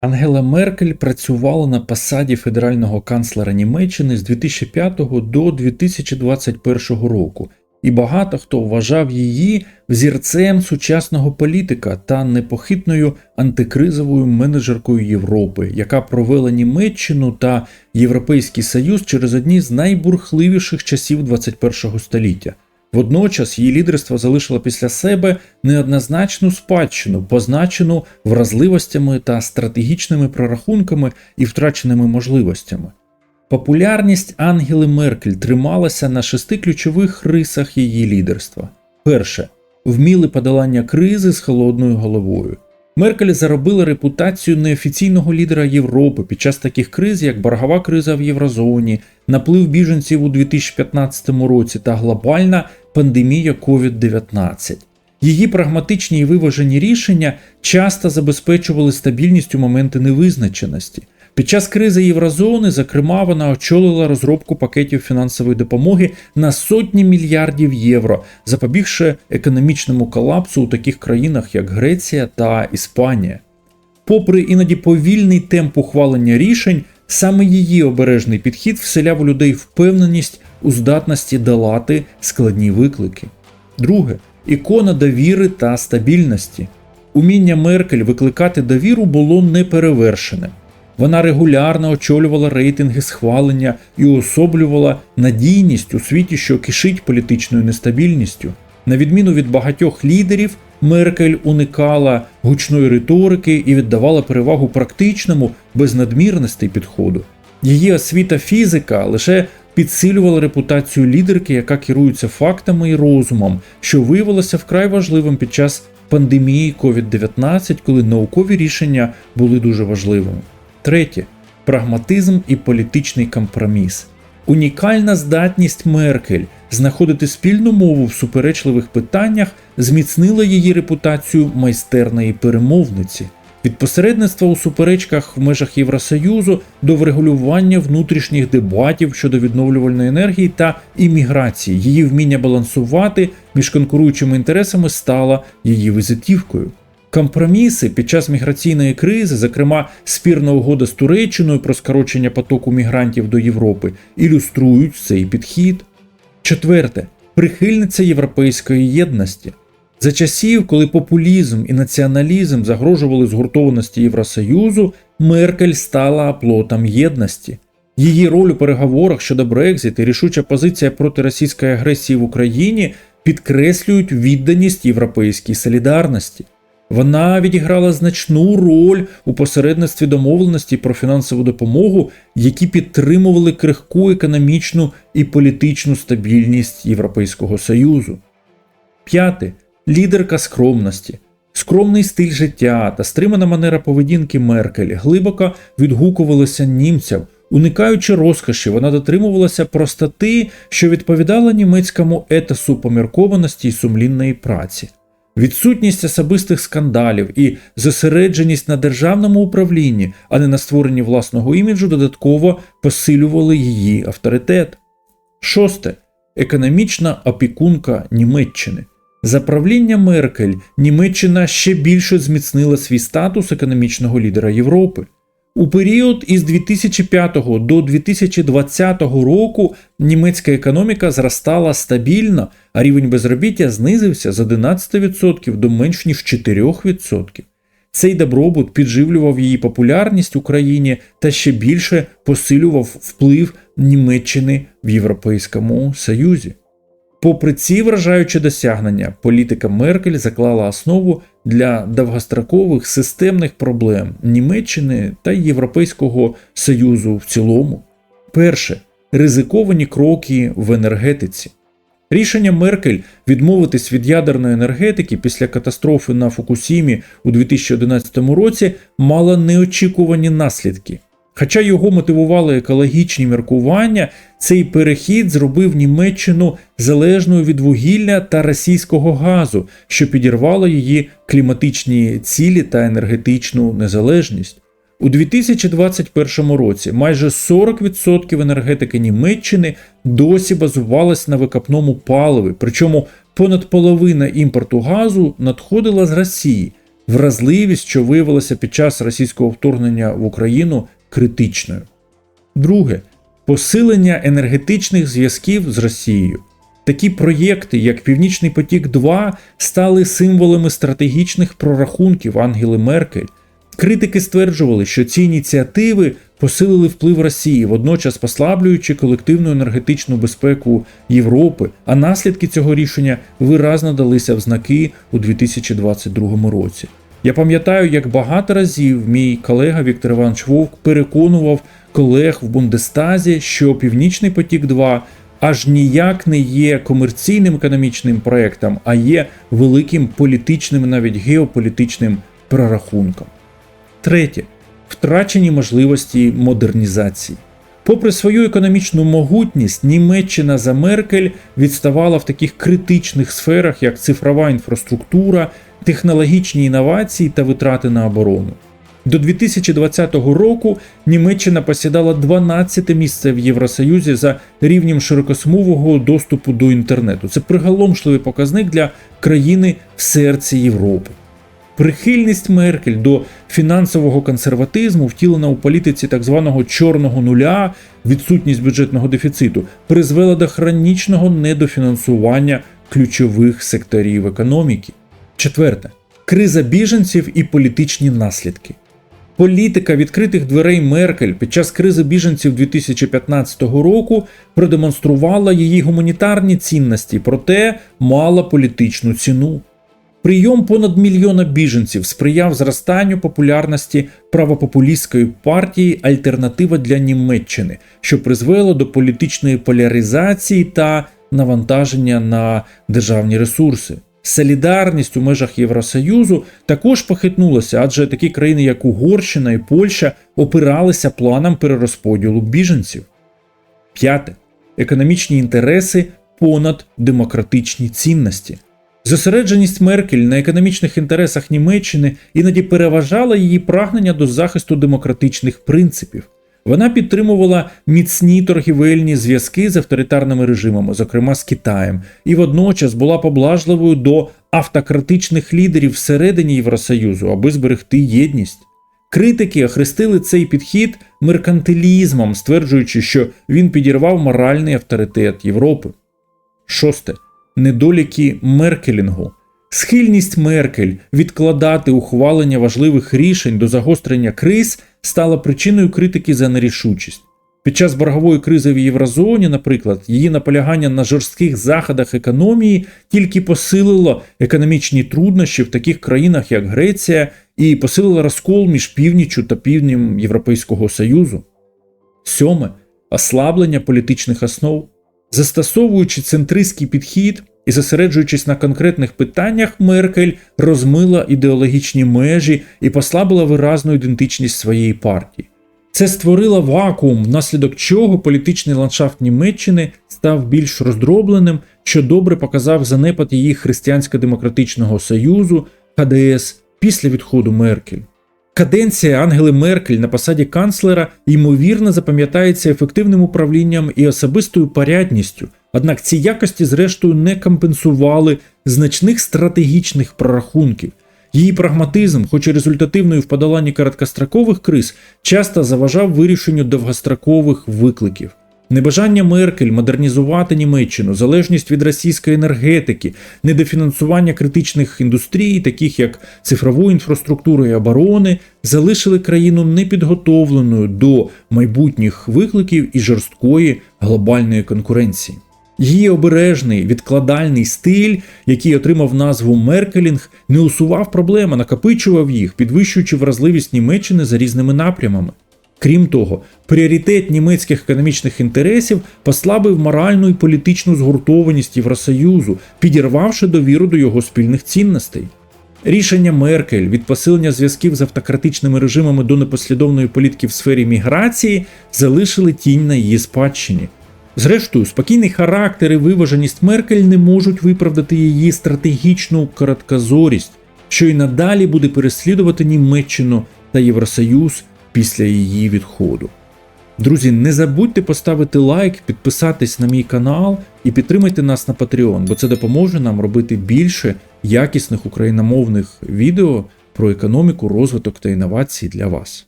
Ангела Меркель працювала на посаді федерального канцлера Німеччини з 2005 до 2021 року, і багато хто вважав її взірцем сучасного політика та непохитною антикризовою менеджеркою Європи, яка провела Німеччину та Європейський Союз через одні з найбурхливіших часів 21 століття. Водночас її лідерство залишило після себе неоднозначну спадщину, позначену вразливостями та стратегічними прорахунками і втраченими можливостями. Популярність Ангели Меркель трималася на шести ключових рисах її лідерства. Перше вміле подолання кризи з холодною головою. Меркель заробила репутацію неофіційного лідера Європи під час таких криз, як боргова криза в Єврозоні, наплив біженців у 2015 році та глобальна пандемія COVID-19. Її прагматичні і виважені рішення часто забезпечували стабільність у моменти невизначеності. Під час кризи Єврозони, зокрема, вона очолила розробку пакетів фінансової допомоги на сотні мільярдів євро, запобігши економічному колапсу у таких країнах, як Греція та Іспанія. Попри іноді повільний темп ухвалення рішень, саме її обережний підхід вселяв у людей впевненість у здатності долати складні виклики. Друге ікона довіри та стабільності. Уміння Меркель викликати довіру було неперевершене. Вона регулярно очолювала рейтинги схвалення і уособлювала надійність у світі, що кишить політичною нестабільністю. На відміну від багатьох лідерів, Меркель уникала гучної риторики і віддавала перевагу практичному без надмірностей підходу. Її освіта фізика лише підсилювала репутацію лідерки, яка керується фактами і розумом, що виявилося вкрай важливим під час пандемії COVID-19, коли наукові рішення були дуже важливими. Третє прагматизм і політичний компроміс. Унікальна здатність Меркель знаходити спільну мову в суперечливих питаннях зміцнила її репутацію майстерної перемовниці. Від посередництва у суперечках в межах Євросоюзу до врегулювання внутрішніх дебатів щодо відновлювальної енергії та імміграції, її вміння балансувати між конкуруючими інтересами стало її візитівкою. Компроміси під час міграційної кризи, зокрема спірна угода з Туреччиною про скорочення потоку мігрантів до Європи, ілюструють цей підхід. Четверте прихильниця європейської єдності. За часів, коли популізм і націоналізм загрожували згуртованості Євросоюзу, Меркель стала оплотом єдності. Її роль у переговорах щодо Брекзит і рішуча позиція проти російської агресії в Україні підкреслюють відданість європейській солідарності. Вона відіграла значну роль у посередництві домовленості про фінансову допомогу, які підтримували крихку економічну і політичну стабільність Європейського Союзу. П'яте лідерка скромності. Скромний стиль життя та стримана манера поведінки Меркель глибоко відгукувалися німцям. Уникаючи розкоші, вона дотримувалася простоти, що відповідала німецькому етосу поміркованості й сумлінної праці. Відсутність особистих скандалів і зосередженість на державному управлінні, а не на створенні власного іміджу, додатково посилювали її авторитет. Шосте економічна опікунка Німеччини. За правління Меркель Німеччина ще більше зміцнила свій статус економічного лідера Європи. У період із 2005 до 2020 року німецька економіка зростала стабільно, а рівень безробіття знизився з 11% до менш ніж 4%. Цей добробут підживлював її популярність в Україні та ще більше посилював вплив Німеччини в Європейському Союзі. Попри ці вражаючі досягнення, політика Меркель заклала основу для довгострокових системних проблем Німеччини та Європейського Союзу в цілому. Перше ризиковані кроки в енергетиці. Рішення Меркель відмовитись від ядерної енергетики після катастрофи на Фукусімі у 2011 році мало неочікувані наслідки. Хоча його мотивували екологічні міркування, цей перехід зробив Німеччину залежною від вугілля та російського газу, що підірвало її кліматичні цілі та енергетичну незалежність. У 2021 році майже 40% енергетики Німеччини досі базувалась на викопному паливі, причому понад половина імпорту газу надходила з Росії. вразливість, що виявилася під час російського вторгнення в Україну, критичною. Друге посилення енергетичних зв'язків з Росією. Такі проєкти, як Північний потік 2 стали символами стратегічних прорахунків Ангели Меркель. Критики стверджували, що ці ініціативи посилили вплив Росії, водночас послаблюючи колективну енергетичну безпеку Європи, а наслідки цього рішення виразно далися в знаки у 2022 році. Я пам'ятаю, як багато разів мій колега Віктор Іванович Вовк переконував колег в Бундестазі, що Північний потік 2 аж ніяк не є комерційним економічним проектом, а є великим політичним, навіть геополітичним прорахунком. Третє втрачені можливості модернізації. Попри свою економічну могутність, Німеччина за Меркель відставала в таких критичних сферах, як цифрова інфраструктура, технологічні інновації та витрати на оборону. До 2020 року Німеччина посідала 12 місце в Євросоюзі за рівнем широкосмового доступу до інтернету. Це приголомшливий показник для країни в серці Європи. Прихильність Меркель до фінансового консерватизму, втілена у політиці так званого чорного нуля, відсутність бюджетного дефіциту, призвела до хронічного недофінансування ключових секторів економіки. Четверте криза біженців і політичні наслідки. Політика відкритих дверей Меркель під час кризи біженців 2015 року продемонструвала її гуманітарні цінності, проте мала політичну ціну. Прийом понад мільйона біженців сприяв зростанню популярності правопопулістської партії Альтернатива для Німеччини, що призвело до політичної поляризації та навантаження на державні ресурси. Солідарність у межах Євросоюзу також похитнулася, адже такі країни, як Угорщина і Польща, опиралися планам перерозподілу біженців. П'яте економічні інтереси понад демократичні цінності. Зосередженість Меркель на економічних інтересах Німеччини іноді переважала її прагнення до захисту демократичних принципів. Вона підтримувала міцні торгівельні зв'язки з авторитарними режимами, зокрема з Китаєм, і водночас була поблажливою до автократичних лідерів всередині Євросоюзу, аби зберегти єдність. Критики охрестили цей підхід меркантилізмом, стверджуючи, що він підірвав моральний авторитет Європи. Шосте недоліки Меркелінгу. Схильність Меркель відкладати ухвалення важливих рішень до загострення криз стала причиною критики за нерішучість. Під час боргової кризи в Єврозоні, наприклад, її наполягання на жорстких заходах економії тільки посилило економічні труднощі в таких країнах, як Греція, і посилило розкол між північчю та півднем Європейського Союзу. Сьоме ослаблення політичних основ. Застосовуючи центристський підхід і зосереджуючись на конкретних питаннях, Меркель розмила ідеологічні межі і послабила виразну ідентичність своєї партії. Це створило вакуум, внаслідок чого політичний ландшафт Німеччини став більш роздробленим, що добре показав занепад її Християнсько-демократичного союзу ХДС після відходу Меркель. Каденція Ангели Меркель на посаді канцлера ймовірно запам'ятається ефективним управлінням і особистою порядністю, однак ці якості, зрештою, не компенсували значних стратегічних прорахунків. Її прагматизм, хоч і результативною в подоланні короткострокових криз, часто заважав вирішенню довгострокових викликів. Небажання Меркель модернізувати Німеччину, залежність від російської енергетики, недофінансування критичних індустрій, таких як цифрової інфраструктури і оборони, залишили країну непідготовленою до майбутніх викликів і жорсткої глобальної конкуренції. Її обережний відкладальний стиль, який отримав назву Меркелінг, не усував проблеми, накопичував їх, підвищуючи вразливість Німеччини за різними напрямами. Крім того, пріоритет німецьких економічних інтересів послабив моральну і політичну згуртованість Євросоюзу, підірвавши довіру до його спільних цінностей. Рішення Меркель від посилення зв'язків з автократичними режимами до непослідовної політики в сфері міграції залишили тінь на її спадщині. Зрештою, спокійний характер і виваженість Меркель не можуть виправдати її стратегічну короткозорість, що й надалі буде переслідувати Німеччину та Євросоюз після її відходу. Друзі, не забудьте поставити лайк, підписатись на мій канал і підтримайте нас на Patreon, бо це допоможе нам робити більше якісних україномовних відео про економіку, розвиток та інновації для вас.